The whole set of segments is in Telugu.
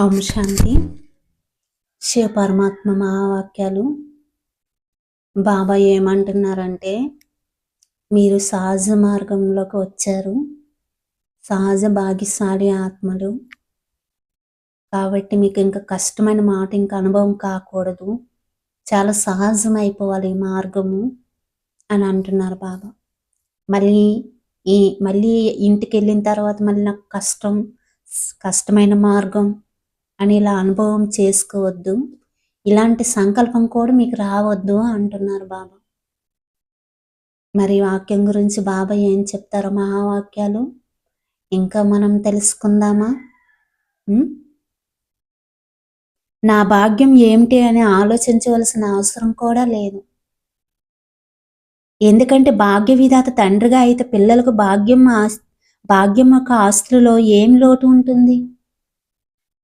ఓం శాంతి శివ పరమాత్మ మహావాక్యాలు. బాబా ఏమంటున్నారంటే మీరు సహజ మార్గంలోకి వచ్చారు. సహజ భాగ్యశాలి ఆత్మలు. కాబట్టి మీకు ఇంకా కష్టమైన మాట ఇంకా అనుభవం కాకూడదు. చాలా సహజం అయిపోవాలి ఈ మార్గము అని అంటున్నారు బాబా. మళ్ళీ ఈ మళ్ళీ ఇంటికి వెళ్ళిన తర్వాత మళ్ళీ నాకు కష్టం కష్టమైన మార్గం అని ఇలా అనుభవం చేసుకోవద్దు. ఇలాంటి సంకల్పం కూడా మీకు రావద్దు అంటున్నారు బాబా. మరి వాక్యం గురించి బాబా ఏం చెప్తారో మహావాక్యాలు? ఇంకా మనం తెలుసుకుందామా? నా భాగ్యం ఏమిటి అని ఆలోచించవలసిన అవసరం కూడా లేదు. ఎందుకంటే భాగ్య విధాత తండ్రిగా అయితే పిల్లలకు భాగ్యం భాగ్యం యొక్క ఆస్తులలో ఏం లోటు ఉంటుంది?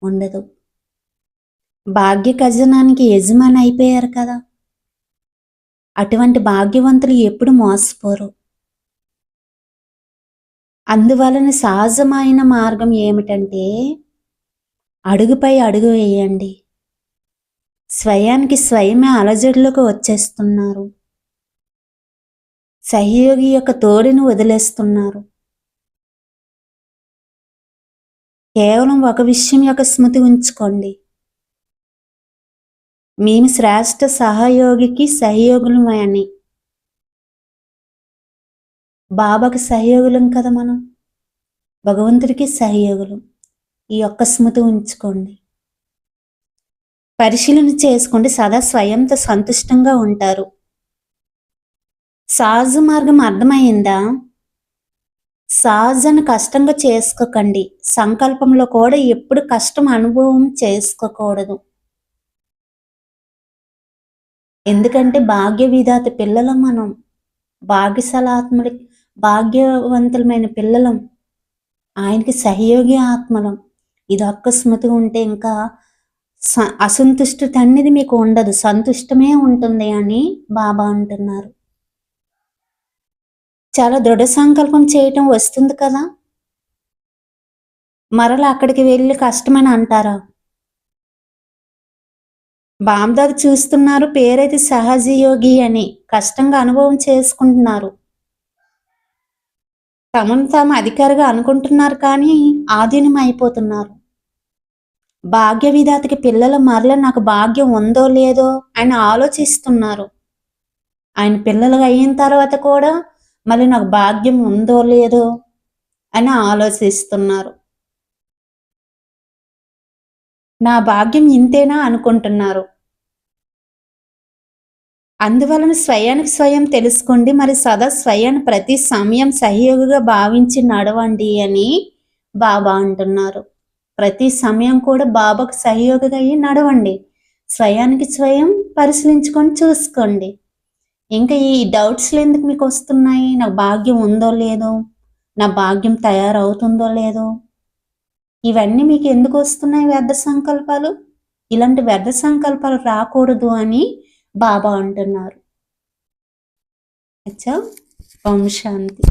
ఉండదు. భాగ్య ఖజనానికి యజమాని అయిపోయారు కదా. అటువంటి భాగ్యవంతులు ఎప్పుడు మోసపోరు. అందువలన సహజమైన మార్గం ఏమిటంటే అడుగుపై అడుగు వేయండి. స్వయానికి స్వయమే అలజడులకు వచ్చేస్తున్నారు. సహయోగి యొక్క తోడిని వదిలేస్తున్నారు. కేవలం ఒక విషయం యొక్క స్మృతి ఉంచుకోండి. మేము శ్రేష్ఠ సహయోగికి సహయోగులమని. బాబాకి సహయోగులం కదా మనం. భగవంతుడికి సహయోగులం. ఈ యొక్క స్మృతి ఉంచుకోండి. పరిశీలన చేసుకోండి. సదా స్వయంతో సంతుష్టంగా ఉంటారు. సహజ మార్గం అర్థమైందా? సహజను కష్టంగా చేసుకోకండి. సంకల్పంలో కూడా ఎప్పుడు కష్టం అనుభవం చేసుకోకూడదు. ఎందుకంటే భాగ్య విధాత పిల్లలం మనం. భాగ్యశలాత్ముడి భాగ్యవంతులమైన పిల్లలం. ఆయనకి సహయోగి ఆత్మలం. ఇది ఒక్క స్మృతి ఉంటే ఇంకా అసంతుష్టి అనేది మీకు ఉండదు. సంతుష్టమే ఉంటుంది అని బాబా అంటున్నారు. చాలా దృఢ సంకల్పం చేయటం వస్తుంది కదా. మరలా అక్కడికి వెళ్ళి కష్టమని అంటారా? బామ్దాద్ చూస్తున్నారు పేరైతే సహజయోగి అని. కష్టంగా అనుభవం చేసుకుంటున్నారు. తమను తాము అధికారిగా అనుకుంటున్నారు కానీ ఆధీనం అయిపోతున్నారు. భాగ్య విధాతకి పిల్లల మరల నాకు భాగ్యం ఉందో లేదో ఆయన ఆలోచిస్తున్నారు. ఆయన పిల్లలు అయిన తర్వాత కూడా మళ్ళీ నాకు భాగ్యం ఉందో లేదో అని ఆలోచిస్తున్నారు. నా భాగ్యం ఇంతేనా అనుకుంటున్నారు. అందువలన స్వయానికి స్వయం తెలుసుకోండి. మరి సదా స్వయాన్ని ప్రతి సమయం సహయోగిగా భావించి నడవండి అని బాబా అంటున్నారు. ప్రతి సమయం కూడా బాబాకు సహయోగిగా అయ్యి నడవండి. స్వయానికి స్వయం పరిశీలించుకొని చూసుకోండి. ఇంకా ఈ డౌట్స్లు ఎందుకు మీకు వస్తున్నాయి? నాకు భాగ్యం ఉందో లేదో? నా భాగ్యం తయారవుతుందో లేదో? ఇవన్నీ మీకు ఎందుకు వస్తున్నాయి వ్యర్థ సంకల్పాలు? ఇలాంటి వ్యర్థ సంకల్పాలు రాకూడదు అని బాబా అంటున్నారు. అచ్చా ఓం శాంతి.